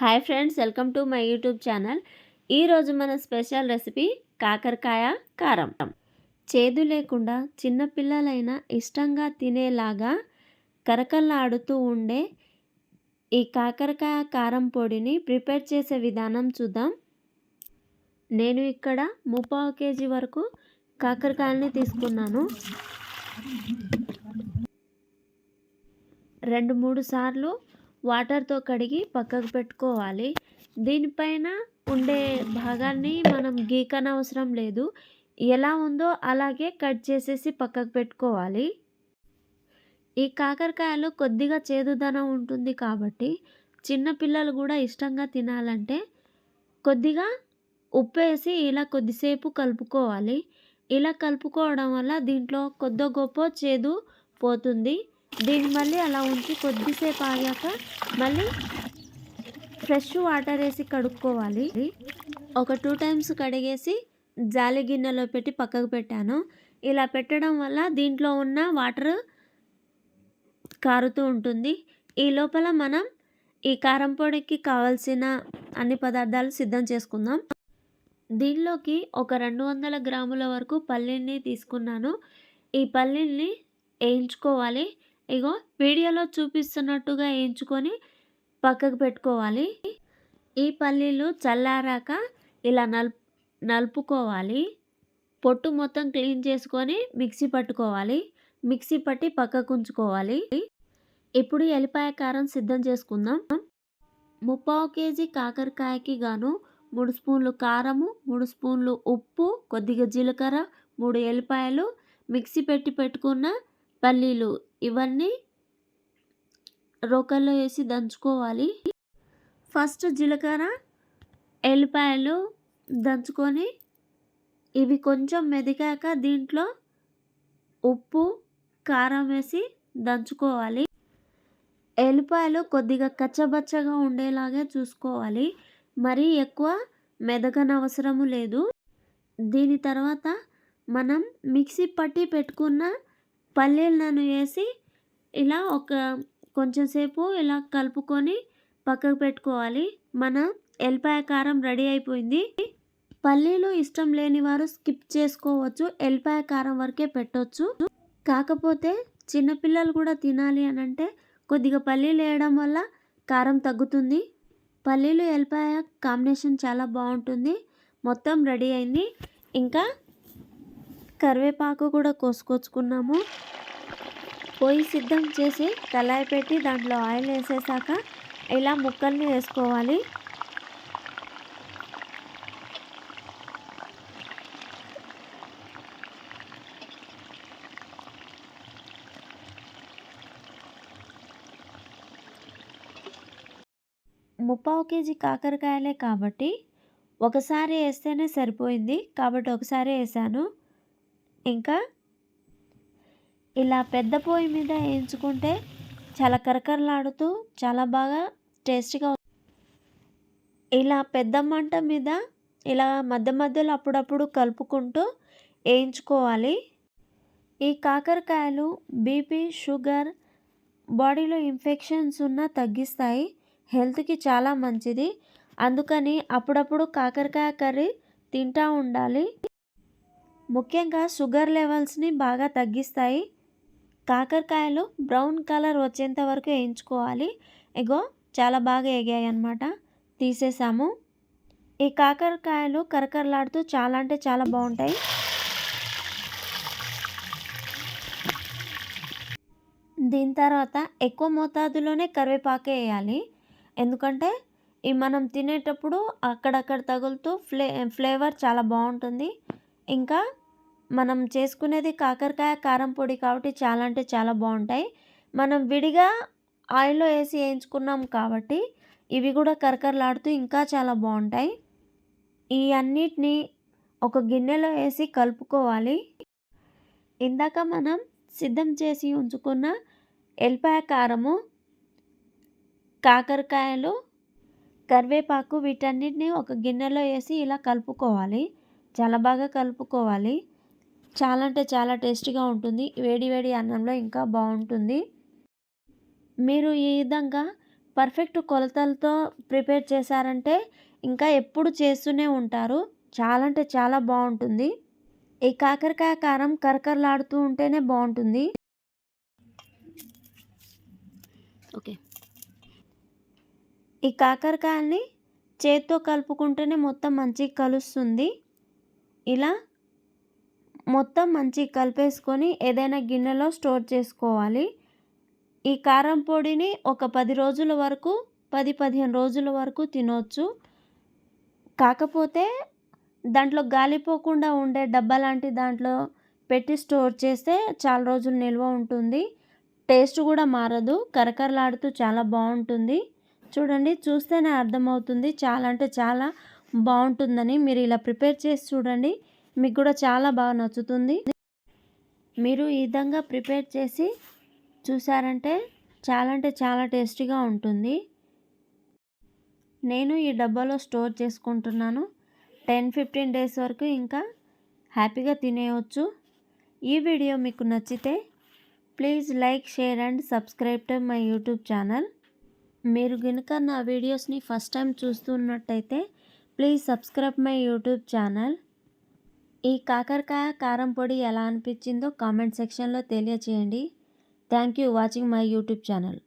Hi friends welcome to my YouTube channel. ఈరోజు మన special recipe కాకరకాయ కారం. చేదు లేకుండా చిన్నపిల్లలైనా ఇష్టంగా తినేలాగా కరకల్లాడుతూ ఉండే ఈ కాకరకాయ కారం పొడిని ప్రిపేర్ చేసే విధానం చూద్దాం. నేను ఇక్కడ ముప్పావు కేజీ వరకు కాకరకాయలని తీసుకున్నాను. రెండు మూడు సార్లు వాటర్తో కడిగి పక్కకు పెట్టుకోవాలి. దీనిపైన ఉండే భాగాన్ని మనం గీకనవసరం లేదు. ఎలా ఉందో అలాగే కట్ చేసేసి పక్కకు పెట్టుకోవాలి. ఈ కాకరకాయలు కొద్దిగా చేదుదనం ఉంటుంది కాబట్టి చిన్నపిల్లలు కూడా ఇష్టంగా తినాలంటే కొద్దిగా ఉప్పు వేసి ఇలా కొద్దిసేపు కలుపుకోవాలి. ఇలా కలుపుకోవడం వల్ల దీంట్లో కొద్ది గొప్ప చేదు పోతుంది. దీన్ని మళ్ళీ అలా ఉంచి కొద్దిసేపు ఆగాక మళ్ళీ ఫ్రెష్ వాటర్ వేసి కడుక్కోవాలి. ఒక టూ టైమ్స్ కడిగేసి జాలి గిన్నెలో పెట్టి పక్కకు పెట్టాను. ఇలా పెట్టడం వల్ల దీంట్లో ఉన్న వాటర్ కారుతూ ఉంటుంది. ఈ లోపల మనం ఈ కారం పొడికి కావాల్సిన అన్ని పదార్థాలు సిద్ధం చేసుకుందాం. దీనిలోకి ఒక రెండు వందల గ్రాముల వరకు పల్లీని తీసుకున్నాను. ఈ పల్లీని వేయించుకోవాలి. ఇగో వీడియోలో చూపిస్తున్నట్టుగా వేయించుకొని పక్కకు పెట్టుకోవాలి. ఈ పల్లీలు చల్లారాక ఇలా నలుపు నలుపుకోవాలి. పొట్టు మొత్తం క్లీన్ చేసుకొని మిక్సీ పట్టుకోవాలి. మిక్సీ పట్టి పక్కకు ఉంచుకోవాలి. ఇప్పుడు ఎల్లిపాయ కారం సిద్ధం చేసుకుందాం. ముప్పావు కేజీ కాకరకాయకి గాను మూడు స్పూన్లు కారము మూడు స్పూన్లు ఉప్పు కొద్దిగా జీలకర్ర మూడు ఎల్లిపాయలు మిక్సీ పెట్టి పెట్టుకున్న పల్లీలు ఇవన్నీ రోకల్లో వేసి దంచుకోవాలి. ఫస్ట్ జీలకర్ర ఎల్లిపాయలు దంచుకొని ఇవి కొంచెం మెదికాక దీంట్లో ఉప్పు కారం వేసి దంచుకోవాలి. ఎల్లిపాయలు కొద్దిగా కచ్చబచ్చగా ఉండేలాగే చూసుకోవాలి. మరీ ఎక్కువ మెదగనవసరము లేదు. దీని తర్వాత మనం మిక్సీ పట్టి పెట్టుకున్న పల్లీలను వేసి ఇలా ఒక కొంచెంసేపు ఇలా కలుపుకొని పక్కకు పెట్టుకోవాలి. మన ఎల్లిపాయ కారం రెడీ అయిపోయింది. పల్లీలు ఇష్టం లేని వారు స్కిప్ చేసుకోవచ్చు. ఎల్లిపాయ కారం వరకే పెట్టవచ్చు కాకపోతే చిన్నపిల్లలు కూడా తినాలి అని అంటే కొద్దిగా పల్లీలు వేయడం వల్ల కారం తగ్గుతుంది. పల్లీలు ఎల్లిపాయ కాంబినేషన్ చాలా బాగుంటుంది. మొత్తం రెడీ అయింది. ఇంకా కరివేపాకు కూడా కోసుకొచ్చుకున్నాము. పొయ్యి సిద్ధం చేసి కళాయి పెట్టి దాంట్లో ఆయిల్ వేసేసాక ఇలా ముక్కల్ని వేసుకోవాలి. ముప్పావు కేజీ కాకరకాయలే కాబట్టి ఒకసారి వేస్తేనే సరిపోయింది. కాబట్టి ఒకసారి వేసాను. ఇంకా ఇలా పెద్ద పొయ్యి మీద వేయించుకుంటే చాలా కరకరలాడుతూ చాలా బాగా టేస్టీగా ఇలా పెద్ద మంట మీద ఇలా మధ్య మధ్యలో అప్పుడప్పుడు కలుపుకుంటూ వేయించుకోవాలి. ఈ కాకరకాయలు బీపీ షుగర్ బాడీలో ఇన్ఫెక్షన్స్ ఉన్న తగ్గిస్తాయి. హెల్త్కి చాలా మంచిది. అందుకని అప్పుడప్పుడు కాకరకాయ కర్రీ తింటూ ఉండాలి. ముఖ్యంగా షుగర్ లెవెల్స్ని బాగా తగ్గిస్తాయి. కాకరకాయలు బ్రౌన్ కలర్ వచ్చేంత వరకు వేయించుకోవాలి. ఇగో చాలా బాగా ఎగాయి అనమాట తీసేసాము. ఈ కాకరకాయలు కరకరలాడుతూ చాలా అంటే చాలా బాగుంటాయి. దీని తర్వాత ఎక్కువ మోతాదులోనే కరివేపాకే వేయాలి. ఎందుకంటే ఈ మనం తినేటప్పుడు అక్కడక్కడ తగులుతూ ఫ్లే ఫ్లేవర్ చాలా బాగుంటుంది. ఇంకా మనం చేసుకునేది కాకరకాయ కారం పొడి కాబట్టి చాలా అంటే చాలా బాగుంటాయి. మనం విడిగా ఆయిల్లో వేసి వేయించుకున్నాం కాబట్టి ఇవి కూడా కరకరలాడుతూ ఇంకా చాలా బాగుంటాయి. ఈ అన్నిటినీ ఒక గిన్నెలో వేసి కలుపుకోవాలి. ఇందాక మనం సిద్ధం చేసి ఉంచుకున్న ఎల్లిపాయ కారము కాకరకాయలు కరివేపాకు వీటన్నిటిని ఒక గిన్నెలో వేసి ఇలా కలుపుకోవాలి. చాలా బాగా కలుపుకోవాలి. చాలా అంటే చాలా టేస్టీగా ఉంటుంది. వేడి వేడి అన్నంలో ఇంకా బాగుంటుంది. మీరు ఈ విధంగా పర్ఫెక్ట్ కొలతలతో ప్రిపేర్ చేశారంటే ఇంకా ఎప్పుడు చేస్తూనే ఉంటారు. చాలా అంటే చాలా బాగుంటుంది. ఈ కాకరకాయ కారం కరకరలాడుతూ ఉంటేనే బాగుంటుంది. ఓకే. ఈ కాకరకాయల్ని చేత్తో కలుపుకుంటేనే మొత్తం మంచిగా కలుస్తుంది. ఇలా మొత్తం మంచిగా కలిపేసుకొని ఏదైనా గిన్నెలో స్టోర్ చేసుకోవాలి. ఈ కారం పొడిని ఒక పది రోజుల వరకు పది పదిహేను రోజుల వరకు తినవచ్చు కాకపోతే దాంట్లో గాలిపోకుండా ఉండే డబ్బా లాంటి దాంట్లో పెట్టి స్టోర్ చేస్తే చాలా రోజులు నిల్వ ఉంటుంది. టేస్ట్ కూడా మారదు. కరకరలాడుతూ చాలా బాగుంటుంది. చూడండి చూస్తేనే అర్థమవుతుంది. చాలా అంటే చాలా బాగుంటుందని మీరు ఇలా ప్రిపేర్ చేసి చూడండి. మీకు కూడా చాలా బాగా నచ్చుతుంది. మీరు ఈ విధంగా ప్రిపేర్ చేసి చూసారంటే చాలా అంటే చాలా టేస్టీగా ఉంటుంది. నేను ఈ డబ్బాలో స్టోర్ చేసుకుంటున్నాను. టెన్ ఫిఫ్టీన్ డేస్ వరకు ఇంకా హ్యాపీగా తినేయవచ్చు ఈ వీడియో మీకు నచ్చితే please like share and subscribe to my YouTube channel. మీరు కనుక నా వీడియోస్ని ఫస్ట్ టైం చూస్తున్నట్టయితే please subscribe my YouTube channel. ఈ కాకరకాయ కారం పొడి ఎలా అనిపించిందో కామెంట్ సెక్షన్లో తెలియచేయండి. Thank you watching my YouTube channel.